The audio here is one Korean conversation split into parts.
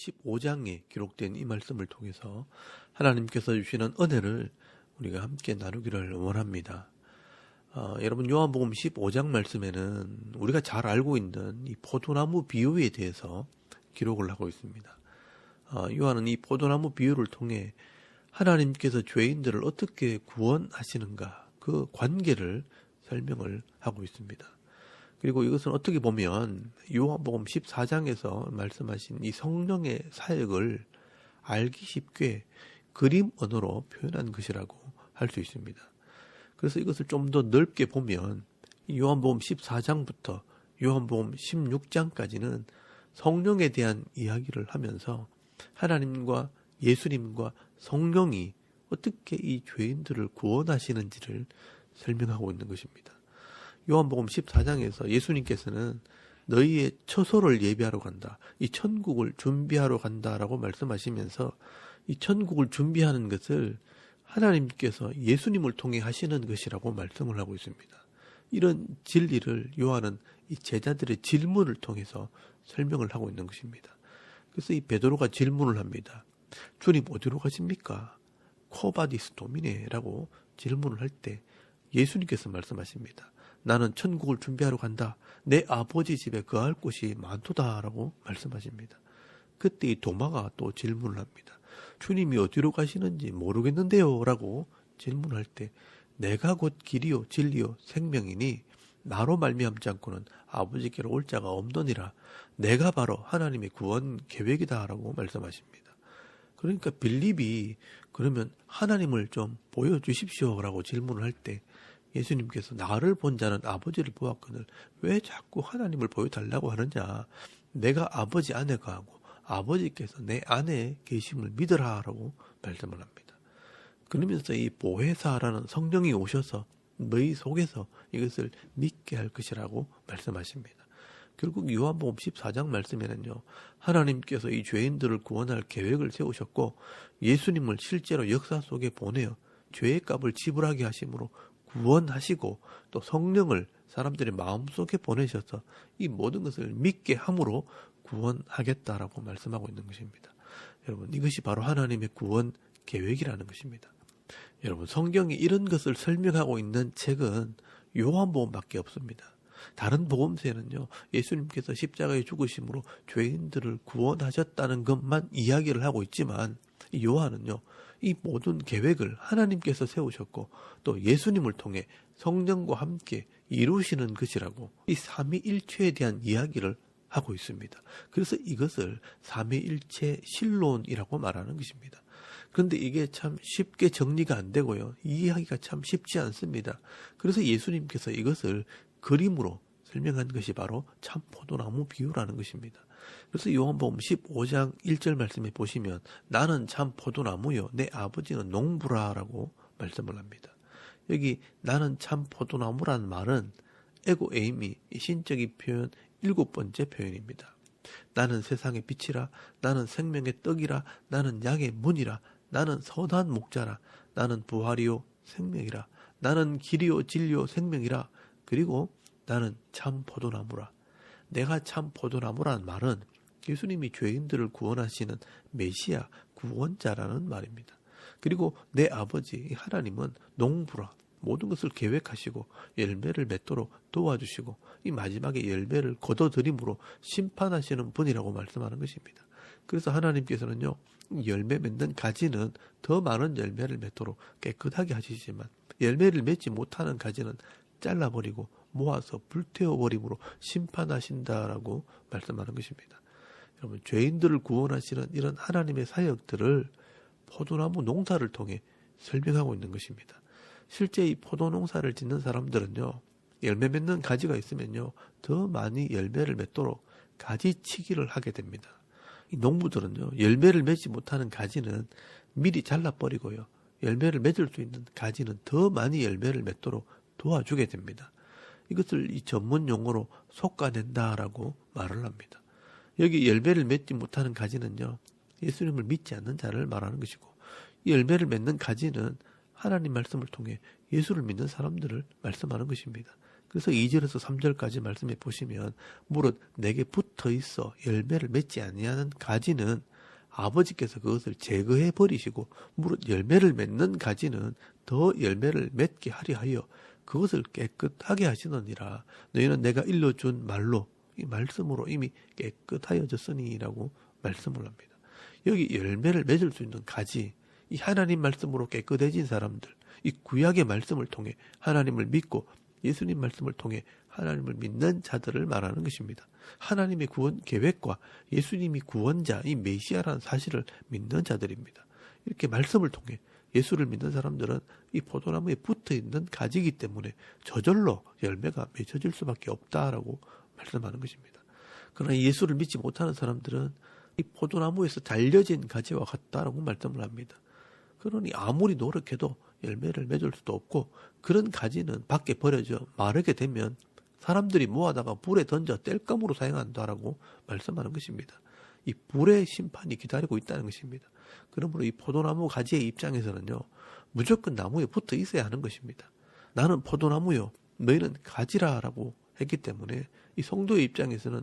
15장에 기록된 이 말씀을 통해서 하나님께서 주시는 은혜를 우리가 함께 나누기를 원합니다. 어, 여러분 요한복음 15장 말씀에는 우리가 잘 알고 있는 이 포도나무 비유에 대해서 기록을 하고 있습니다. 어, 요한은 이 포도나무 비유를 통해 하나님께서 죄인들을 어떻게 구원하시는가 그 관계를 설명을 하고 있습니다. 그리고 이것은 어떻게 보면 요한복음 14장에서 말씀하신 이 성령의 사역을 알기 쉽게 그림 언어로 표현한 것이라고 할 수 있습니다. 그래서 이것을 좀 더 넓게 보면 요한복음 14장부터 요한복음 16장까지는 성령에 대한 이야기를 하면서 하나님과 예수님과 성령이 어떻게 이 죄인들을 구원하시는지를 설명하고 있는 것입니다. 요한복음 14장에서 예수님께서는 너희의 처소를 예비하러 간다. 이 천국을 준비하러 간다라고 말씀하시면서 이 천국을 준비하는 것을 하나님께서 예수님을 통해 하시는 것이라고 말씀을 하고 있습니다. 이런 진리를 요한은 이 제자들의 질문을 통해서 설명을 하고 있는 것입니다. 그래서 이 베드로가 질문을 합니다. 주님 어디로 가십니까? 코바디스 도미네라고 질문을 할 때 예수님께서 말씀하십니다. 나는 천국을 준비하러 간다. 내 아버지 집에 거할 곳이 많도다라고 말씀하십니다. 그때 이 도마가 또 질문을 합니다. 주님이 어디로 가시는지 모르겠는데요. 라고 질문할 때 내가 곧 길이요 진리요 생명이니 나로 말미암지 않고는 아버지께로 올 자가 없느니라. 내가 바로 하나님의 구원 계획이다라고 말씀하십니다. 그러니까 빌립이 그러면 하나님을 좀 보여주십시오라고 질문을 할 때 예수님께서 나를 본 자는 아버지를 보았거늘 왜 자꾸 하나님을 보여달라고 하느냐. 내가 아버지 안에 가고 아버지께서 내 안에 계심을 믿으라라고 말씀을 합니다. 그러면서 이 보혜사라는 성령이 오셔서 너희 속에서 이것을 믿게 할 것이라고 말씀하십니다. 결국 요한복음 14장 말씀에는요. 하나님께서 이 죄인들을 구원할 계획을 세우셨고 예수님을 실제로 역사 속에 보내어 죄의 값을 지불하게 하심으로 구원하시고 또 성령을 사람들의 마음속에 보내셔서 이 모든 것을 믿게 함으로 구원하겠다라고 말씀하고 있는 것입니다. 여러분 이것이 바로 하나님의 구원 계획이라는 것입니다. 여러분 성경이 이런 것을 설명하고 있는 책은 요한복음밖에 없습니다. 다른 복음서에는요 예수님께서 십자가에 죽으심으로 죄인들을 구원하셨다는 것만 이야기를 하고 있지만 요한은요 이 모든 계획을 하나님께서 세우셨고 또 예수님을 통해 성령과 함께 이루시는 것이라고 이 삼위일체에 대한 이야기를 하고 있습니다. 그래서 이것을 삼위일체 신론이라고 말하는 것입니다. 그런데 이게 참 쉽게 정리가 안 되고요. 이해하기가 참 쉽지 않습니다. 그래서 예수님께서 이것을 그림으로 설명한 것이 바로 참 포도나무 비유라는 것입니다. 그래서 요한복음 15장 1절 말씀에 보시면 나는 참 포도나무요 내 아버지는 농부라라고 말씀을 합니다. 여기 나는 참 포도나무라는 말은 에고 에이미 신적인 표현 일곱 번째 표현입니다. 나는 세상의 빛이라 나는 생명의 떡이라 나는 양의 문이라 나는 선한 목자라 나는 부활이요 생명이라 나는 길이요 진리요 생명이라 그리고 나는 참 포도나무라 내가 참 포도나무라는 말은 예수님이 죄인들을 구원하시는 메시아 구원자라는 말입니다. 그리고 내 아버지 하나님은 농부라 모든 것을 계획하시고 열매를 맺도록 도와주시고 이 마지막에 열매를 거둬들임으로 심판하시는 분이라고 말씀하는 것입니다. 그래서 하나님께서는요 열매 맺는 가지는 더 많은 열매를 맺도록 깨끗하게 하시지만 열매를 맺지 못하는 가지는 잘라버리고 모아서 불태워버림으로 심판하신다라고 말씀하는 것입니다. 여러분 죄인들을 구원하시는 이런 하나님의 사역들을 포도나무 농사를 통해 설명하고 있는 것입니다. 실제 이 포도 농사를 짓는 사람들은요 열매 맺는 가지가 있으면요 더 많이 열매를 맺도록 가지치기를 하게 됩니다. 이 농부들은요, 열매를 맺지 못하는 가지는 미리 잘라버리고요, 열매를 맺을 수 있는 가지는 더 많이 열매를 맺도록 도와주게 됩니다. 이것을 이 전문 용어로 솎아낸다라고 말을 합니다. 여기 열매를 맺지 못하는 가지는요, 예수님을 믿지 않는 자를 말하는 것이고, 이 열매를 맺는 가지는 하나님 말씀을 통해 예수를 믿는 사람들을 말씀하는 것입니다. 그래서 2절에서 3절까지 말씀해 보시면 무릇 내게 붙어 있어 열매를 맺지 아니하는 가지는 아버지께서 그것을 제거해 버리시고 무릇 열매를 맺는 가지는 더 열매를 맺게 하려 하여 그것을 깨끗하게 하시느니라 너희는 내가 일러준 말로 이 말씀으로 이미 깨끗하여졌으니라고 말씀을 합니다. 여기 열매를 맺을 수 있는 가지 이 하나님 말씀으로 깨끗해진 사람들 이 구약의 말씀을 통해 하나님을 믿고 예수님 말씀을 통해 하나님을 믿는 자들을 말하는 것입니다. 하나님의 구원 계획과 예수님이 구원자, 이 메시아라는 사실을 믿는 자들입니다. 이렇게 말씀을 통해 예수를 믿는 사람들은 이 포도나무에 붙어 있는 가지기 때문에 저절로 열매가 맺어질 수밖에 없다라고 말씀하는 것입니다. 그러나 예수를 믿지 못하는 사람들은 이 포도나무에서 달려진 가지와 같다라고 말씀을 합니다. 그러니 아무리 노력해도 열매를 맺을 수도 없고 그런 가지는 밖에 버려져 마르게 되면 사람들이 모아다가 불에 던져 뗄감으로 사용한다라고 말씀하는 것입니다. 이 불의 심판이 기다리고 있다는 것입니다. 그러므로 이 포도나무 가지의 입장에서는요, 무조건 나무에 붙어 있어야 하는 것입니다. 나는 포도나무요, 너희는 가지라라고 했기 때문에 이 성도의 입장에서는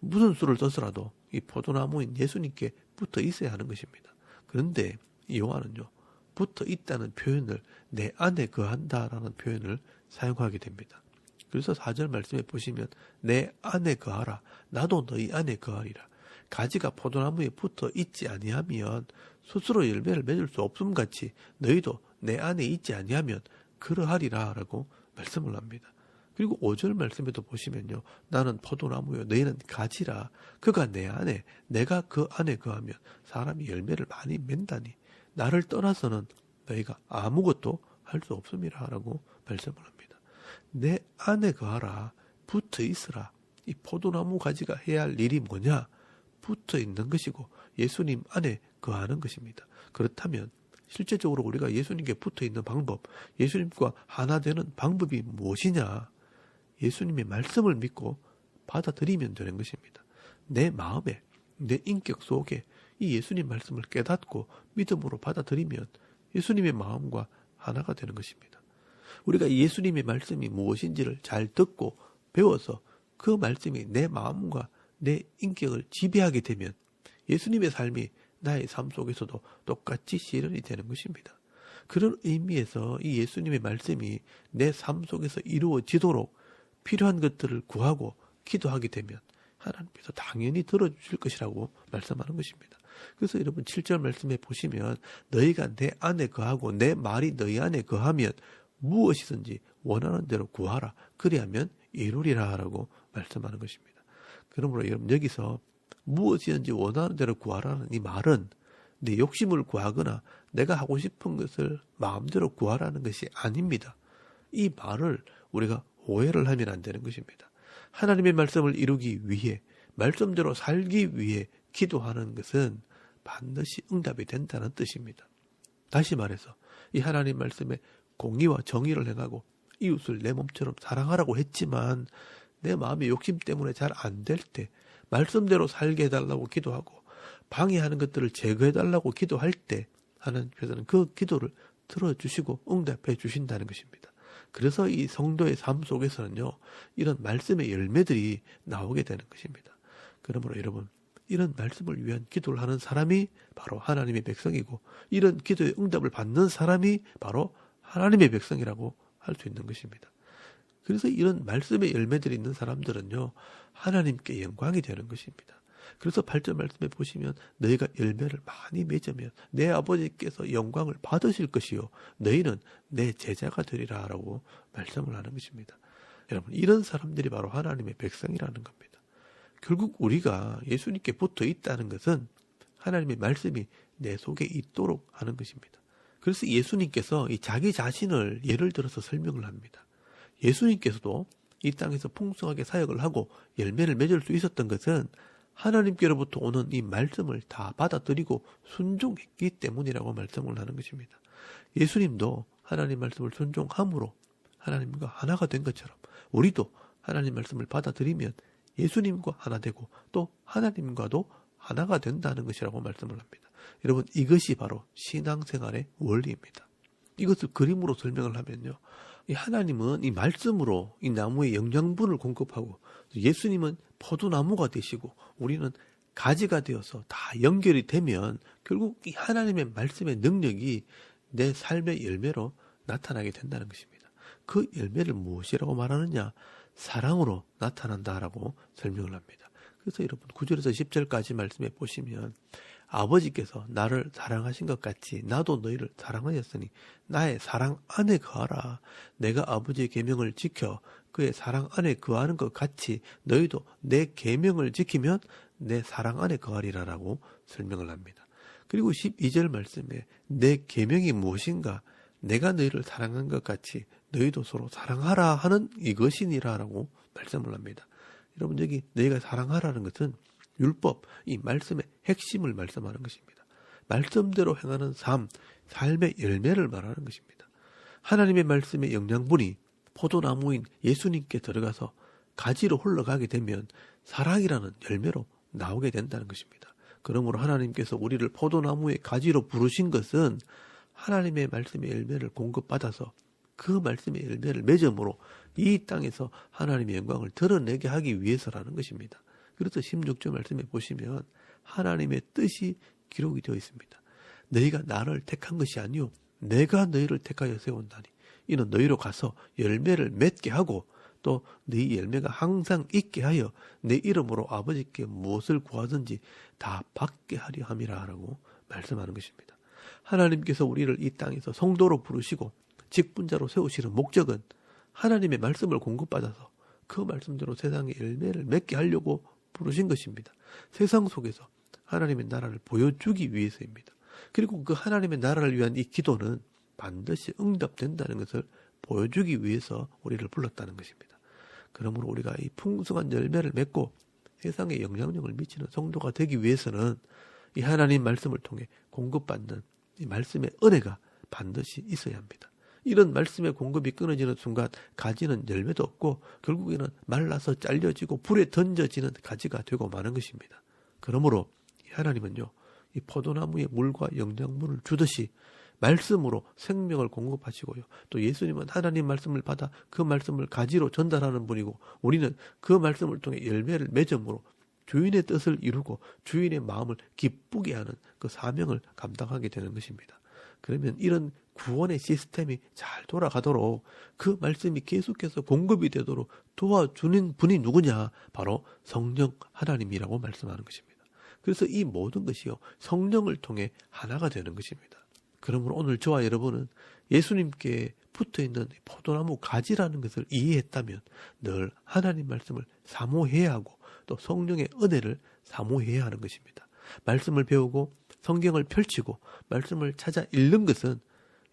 무슨 수를 떴더라도 이 포도나무인 예수님께 붙어 있어야 하는 것입니다. 그런데 요한은요, 붙어 있다는 표현을 내 안에 거한다라는 표현을 사용하게 됩니다. 그래서 4절 말씀에 보시면 내 안에 거하라 나도 너희 안에 거하리라 가지가 포도나무에 붙어 있지 아니하면 스스로 열매를 맺을 수 없음 같이 너희도 내 안에 있지 아니하면 그러하리라라고 말씀을 합니다. 그리고 5절 말씀에도 보시면요. 나는 포도나무요. 너희는 가지라. 그가 내 안에, 내가 그 안에 거하면 사람이 열매를 많이 맺다니. 나를 떠나서는 너희가 아무것도 할 수 없음이라. 라고 말씀을 합니다. 내 안에 거하라. 붙어 있으라. 이 포도나무 가지가 해야 할 일이 뭐냐? 붙어 있는 것이고 예수님 안에 거하는 것입니다. 그렇다면 실제적으로 우리가 예수님께 붙어 있는 방법, 예수님과 하나 되는 방법이 무엇이냐? 예수님의 말씀을 믿고 받아들이면 되는 것입니다. 내 마음에, 내 인격 속에 이 예수님 말씀을 깨닫고 믿음으로 받아들이면 예수님의 마음과 하나가 되는 것입니다. 우리가 예수님의 말씀이 무엇인지를 잘 듣고 배워서 그 말씀이 내 마음과 내 인격을 지배하게 되면 예수님의 삶이 나의 삶 속에서도 똑같이 실현이 되는 것입니다. 그런 의미에서 이 예수님의 말씀이 내 삶 속에서 이루어지도록 필요한 것들을 구하고 기도하게 되면 하나님께서 당연히 들어주실 것이라고 말씀하는 것입니다. 그래서 여러분 7절 말씀에 보시면 너희가 내 안에 거하고 내 말이 너희 안에 거하면 무엇이든지 원하는 대로 구하라. 그리하면 이루리라 라고 말씀하는 것입니다. 그러므로 여러분 여기서 무엇이든지 원하는 대로 구하라는 이 말은 내 욕심을 구하거나 내가 하고 싶은 것을 마음대로 구하라는 것이 아닙니다. 이 말을 우리가 오해를 하면 안 되는 것입니다. 하나님의 말씀을 이루기 위해 말씀대로 살기 위해 기도하는 것은 반드시 응답이 된다는 뜻입니다. 다시 말해서 이 하나님 말씀에 공의와 정의를 행하고 이웃을 내 몸처럼 사랑하라고 했지만 내 마음의 욕심 때문에 잘 안 될 때 말씀대로 살게 해달라고 기도하고 방해하는 것들을 제거해달라고 기도할 때 하나님께서는 그 기도를 들어주시고 응답해 주신다는 것입니다. 그래서 이 성도의 삶 속에서는요, 이런 말씀의 열매들이 나오게 되는 것입니다. 그러므로 여러분, 이런 말씀을 위한 기도를 하는 사람이 바로 하나님의 백성이고, 이런 기도의 응답을 받는 사람이 바로 하나님의 백성이라고 할 수 있는 것입니다. 그래서 이런 말씀의 열매들이 있는 사람들은요, 하나님께 영광이 되는 것입니다. 그래서 8절 말씀에 보시면 너희가 열매를 많이 맺으면 내 아버지께서 영광을 받으실 것이요 너희는 내 제자가 되리라라고 말씀을 하는 것입니다. 여러분 이런 사람들이 바로 하나님의 백성이라는 겁니다. 결국 우리가 예수님께 붙어 있다는 것은 하나님의 말씀이 내 속에 있도록 하는 것입니다. 그래서 예수님께서 이 자기 자신을 예를 들어서 설명을 합니다. 예수님께서도 이 땅에서 풍성하게 사역을 하고 열매를 맺을 수 있었던 것은 하나님께로부터 오는 이 말씀을 다 받아들이고 순종했기 때문이라고 말씀을 하는 것입니다. 예수님도 하나님 말씀을 순종함으로 하나님과 하나가 된 것처럼 우리도 하나님 말씀을 받아들이면 예수님과 하나 되고 또 하나님과도 하나가 된다는 것이라고 말씀을 합니다. 여러분 이것이 바로 신앙생활의 원리입니다. 이것을 그림으로 설명을 하면요. 이 하나님은 이 말씀으로 이 나무에 영양분을 공급하고 예수님은 포도나무가 되시고 우리는 가지가 되어서 다 연결이 되면 결국 이 하나님의 말씀의 능력이 내 삶의 열매로 나타나게 된다는 것입니다. 그 열매를 무엇이라고 말하느냐? 사랑으로 나타난다라고 설명을 합니다. 그래서 여러분 9절에서 10절까지 말씀해 보시면 아버지께서 나를 사랑하신 것 같이 나도 너희를 사랑하였으니 나의 사랑 안에 거하라. 내가 아버지의 계명을 지켜 그의 사랑 안에 거하는 것 같이 너희도 내 계명을 지키면 내 사랑 안에 거하리라라고 설명을 합니다. 그리고 12절 말씀에 내 계명이 무엇인가 내가 너희를 사랑한 것 같이 너희도 서로 사랑하라 하는 이것이니라라고 말씀을 합니다. 여러분 여기 너희가 사랑하라는 것은 율법, 이 말씀의 핵심을 말씀하는 것입니다. 말씀대로 행하는 삶, 삶의 열매를 말하는 것입니다. 하나님의 말씀의 영양분이 포도나무인 예수님께 들어가서 가지로 흘러가게 되면 사랑이라는 열매로 나오게 된다는 것입니다. 그러므로 하나님께서 우리를 포도나무의 가지로 부르신 것은 하나님의 말씀의 열매를 공급받아서 그 말씀의 열매를 맺음으로 이 땅에서 하나님의 영광을 드러내게 하기 위해서라는 것입니다. 그래서 16절 말씀에 보시면 하나님의 뜻이 기록이 되어 있습니다. 너희가 나를 택한 것이 아니요 내가 너희를 택하여 세운다니 이는 너희로 가서 열매를 맺게 하고 또 너희 열매가 항상 있게 하여 내 이름으로 아버지께 무엇을 구하든지 다 받게 하려 함이라라고 말씀하는 것입니다. 하나님께서 우리를 이 땅에서 성도로 부르시고 직분자로 세우시는 목적은 하나님의 말씀을 공급받아서 그 말씀대로 세상의 열매를 맺게 하려고 부르신 것입니다. 세상 속에서 하나님의 나라를 보여주기 위해서입니다. 그리고 그 하나님의 나라를 위한 이 기도는 반드시 응답된다는 것을 보여주기 위해서 우리를 불렀다는 것입니다. 그러므로 우리가 이 풍성한 열매를 맺고 세상에 영향력을 미치는 성도가 되기 위해서는 이 하나님 말씀을 통해 공급받는 이 말씀의 은혜가 반드시 있어야 합니다. 이런 말씀의 공급이 끊어지는 순간 가지는 열매도 없고 결국에는 말라서 잘려지고 불에 던져지는 가지가 되고 마는 것입니다. 그러므로 하나님은요, 이 포도나무에 물과 영양분을 주듯이 말씀으로 생명을 공급하시고요. 또 예수님은 하나님 말씀을 받아 그 말씀을 가지로 전달하는 분이고 우리는 그 말씀을 통해 열매를 맺음으로 주인의 뜻을 이루고 주인의 마음을 기쁘게 하는 그 사명을 감당하게 되는 것입니다. 그러면 이런 구원의 시스템이 잘 돌아가도록 그 말씀이 계속해서 공급이 되도록 도와주는 분이 누구냐? 바로 성령 하나님이라고 말씀하는 것입니다. 그래서 이 모든 것이요. 성령을 통해 하나가 되는 것입니다. 그러므로 오늘 저와 여러분은 예수님께 붙어 있는 포도나무 가지라는 것을 이해했다면 늘 하나님 말씀을 사모해야 하고 또 성령의 은혜를 사모해야 하는 것입니다. 말씀을 배우고 성경을 펼치고 말씀을 찾아 읽는 것은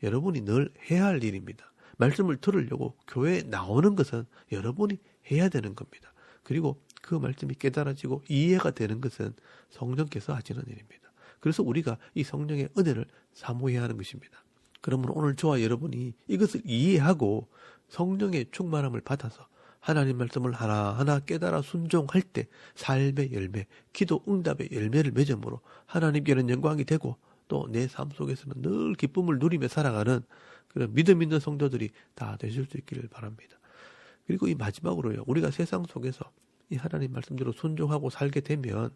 여러분이 늘 해야 할 일입니다. 말씀을 들으려고 교회에 나오는 것은 여러분이 해야 되는 겁니다. 그리고 그 말씀이 깨달아지고 이해가 되는 것은 성령께서 하시는 일입니다. 그래서 우리가 이 성령의 은혜를 사모해야 하는 것입니다. 그러므로 오늘 저와 여러분이 이것을 이해하고 성령의 충만함을 받아서 하나님 말씀을 하나하나 깨달아 순종할 때 삶의 열매, 기도 응답의 열매를 맺음으로 하나님께는 영광이 되고 또 내 삶 속에서는 늘 기쁨을 누리며 살아가는 그런 믿음 있는 성도들이 다 되실 수 있기를 바랍니다. 그리고 이 마지막으로요. 우리가 세상 속에서 이 하나님 말씀대로 순종하고 살게 되면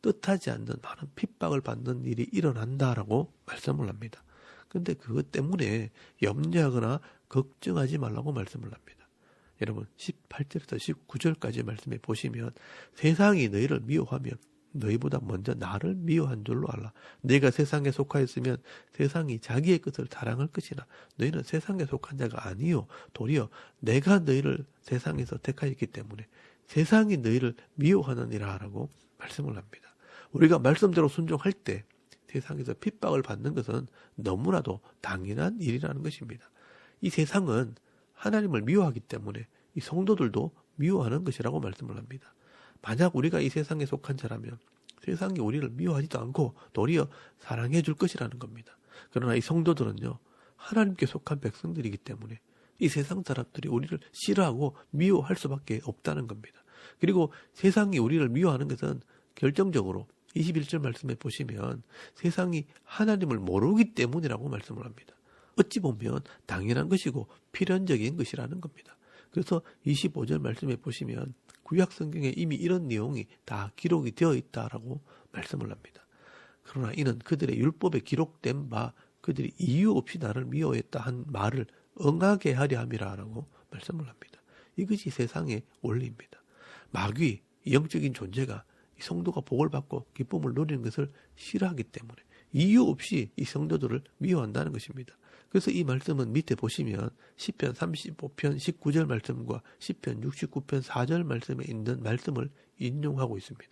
뜻하지 않는 많은 핍박을 받는 일이 일어난다라고 말씀을 합니다. 근데 그것 때문에 염려하거나 걱정하지 말라고 말씀을 합니다. 여러분 18절에서 19절까지 말씀해 보시면 세상이 너희를 미워하면 너희보다 먼저 나를 미워한 줄로 알라. 내가 세상에 속하였으면 세상이 자기의 것을 사랑할 것이나 너희는 세상에 속한 자가 아니요 도리어 내가 너희를 세상에서 택하였기 때문에 세상이 너희를 미워하느니라라고 말씀을 합니다. 우리가 말씀대로 순종할 때 세상에서 핍박을 받는 것은 너무나도 당연한 일이라는 것입니다. 이 세상은 하나님을 미워하기 때문에 이 성도들도 미워하는 것이라고 말씀을 합니다. 만약 우리가 이 세상에 속한 자라면 세상이 우리를 미워하지도 않고 도리어 사랑해 줄 것이라는 겁니다. 그러나 이 성도들은요, 하나님께 속한 백성들이기 때문에 이 세상 사람들이 우리를 싫어하고 미워할 수밖에 없다는 겁니다. 그리고 세상이 우리를 미워하는 것은 결정적으로 21절 말씀에 보시면 세상이 하나님을 모르기 때문이라고 말씀을 합니다. 어찌 보면 당연한 것이고 필연적인 것이라는 겁니다. 그래서 25절 말씀에 보시면 구약 성경에 이미 이런 내용이 다 기록이 되어 있다라고 말씀을 합니다. 그러나 이는 그들의 율법에 기록된 바 그들이 이유 없이 나를 미워했다 한 말을 응하게 하려 함이라라고 말씀을 합니다. 이것이 세상의 원리입니다. 마귀, 영적인 존재가 이 성도가 복을 받고 기쁨을 누리는 것을 싫어하기 때문에 이유 없이 이 성도들을 미워한다는 것입니다. 그래서 이 말씀은 밑에 보시면 10편 35편 19절 말씀과 10편 69편 4절 말씀에 있는 말씀을 인용하고 있습니다.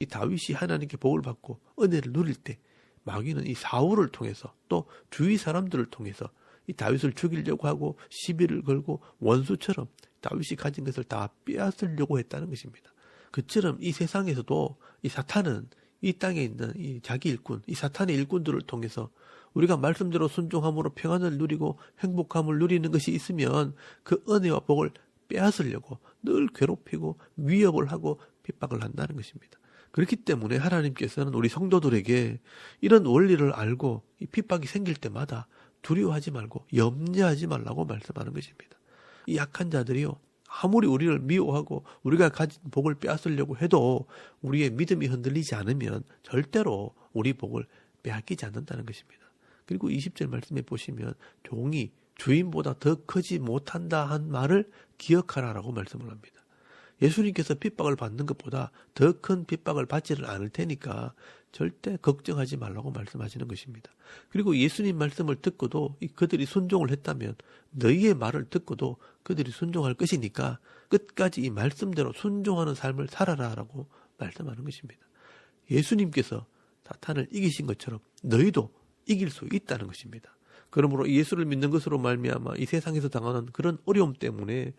이 다윗이 하나님께 복을 받고 은혜를 누릴 때 마귀는 이 사울을 통해서 또 주위 사람들을 통해서 이 다윗을 죽이려고 하고 시비를 걸고 원수처럼 다윗이 가진 것을 다 빼앗으려고 했다는 것입니다. 그처럼 이 세상에서도 이 사탄은 이 땅에 있는 이 자기 일꾼, 이 사탄의 일꾼들을 통해서 우리가 말씀대로 순종함으로 평안을 누리고 행복함을 누리는 것이 있으면 그 은혜와 복을 빼앗으려고 늘 괴롭히고 위협을 하고 핍박을 한다는 것입니다. 그렇기 때문에 하나님께서는 우리 성도들에게 이런 원리를 알고 이 핍박이 생길 때마다 두려워하지 말고 염려하지 말라고 말씀하는 것입니다. 이 약한 자들이요. 아무리 우리를 미워하고 우리가 가진 복을 빼앗으려고 해도 우리의 믿음이 흔들리지 않으면 절대로 우리 복을 빼앗기지 않는다는 것입니다. 그리고 20절 말씀에 보시면 종이 주인보다 더 크지 못한다 한 말을 기억하라라고 말씀을 합니다. 예수님께서 핍박을 받는 것보다 더 큰 핍박을 받지를 않을 테니까 절대 걱정하지 말라고 말씀하시는 것입니다. 그리고 예수님 말씀을 듣고도 그들이 순종을 했다면 너희의 말을 듣고도 그들이 순종할 것이니까 끝까지 이 말씀대로 순종하는 삶을 살아라라고 말씀하는 것입니다. 예수님께서 사탄을 이기신 것처럼 너희도 이길 수 있다는 것입니다. 그러므로 예수를 믿는 것으로 말미암아 이 세상에서 당하는 그런 어려움 때문에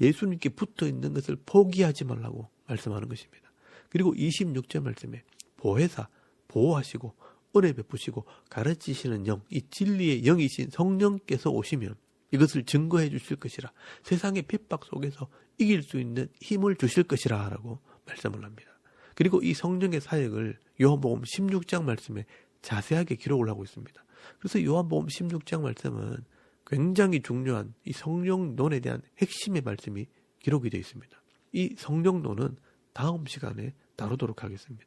예수님께 붙어 있는 것을 포기하지 말라고 말씀하는 것입니다. 그리고 26절 말씀에 보혜사 보호하시고 은혜 베푸시고 가르치시는 영, 이 진리의 영이신 성령께서 오시면 이것을 증거해 주실 것이라 세상의 핍박 속에서 이길 수 있는 힘을 주실 것이라 라고 말씀을 합니다. 그리고 이 성령의 사역을 요한복음 16장 말씀에 자세하게 기록을 하고 있습니다. 그래서 요한복음 16장 말씀은 굉장히 중요한 이 성령론에 대한 핵심의 말씀이 기록이 되어 있습니다. 이 성령론은 다음 시간에 다루도록 하겠습니다.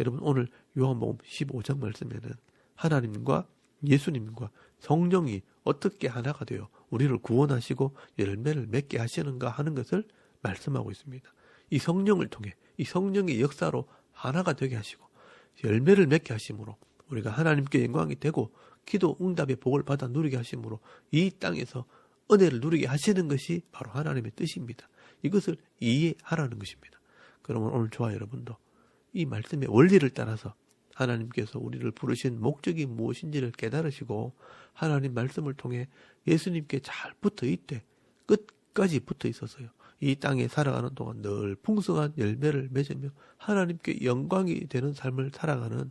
여러분 오늘 요한복음 15장 말씀에는 하나님과 예수님과 성령이 어떻게 하나가 되어 우리를 구원하시고 열매를 맺게 하시는가 하는 것을 말씀하고 있습니다. 이 성령을 통해 이 성령의 역사로 하나가 되게 하시고 열매를 맺게 하심으로 우리가 하나님께 영광이 되고 기도 응답의 복을 받아 누리게 하심으로 이 땅에서 은혜를 누리게 하시는 것이 바로 하나님의 뜻입니다. 이것을 이해하라는 것입니다. 그러면 오늘 저와 여러분도 이 말씀의 원리를 따라서 하나님께서 우리를 부르신 목적이 무엇인지를 깨달으시고 하나님 말씀을 통해 예수님께 잘 붙어 있되 끝까지 붙어 있어서요. 이 땅에 살아가는 동안 늘 풍성한 열매를 맺으며 하나님께 영광이 되는 삶을 살아가는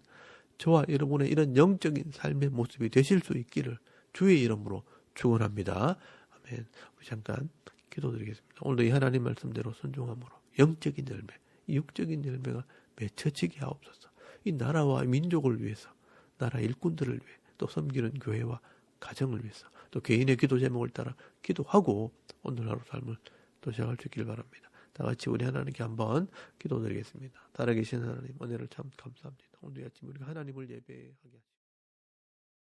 저와 여러분의 이런 영적인 삶의 모습이 되실 수 있기를 주의 이름으로 축원합니다. 아멘. 잠깐 기도드리겠습니다. 오늘도 이 하나님 말씀대로 순종함으로 영적인 열매, 육적인 열매가 맺혀지게 하옵소서. 이 나라와 민족을 위해서, 나라 일꾼들을 위해, 또 섬기는 교회와 가정을 위해서, 또 개인의 기도 제목을 따라 기도하고 오늘 하루 삶을 또 시작할 수 있길 바랍니다. 다 같이 우리 하나님께 한번 기도드리겠습니다. 살아계신 하나님, 은혜를 참 감사합니다. 오늘 아침 우리가 하나님을 예배하게 하시고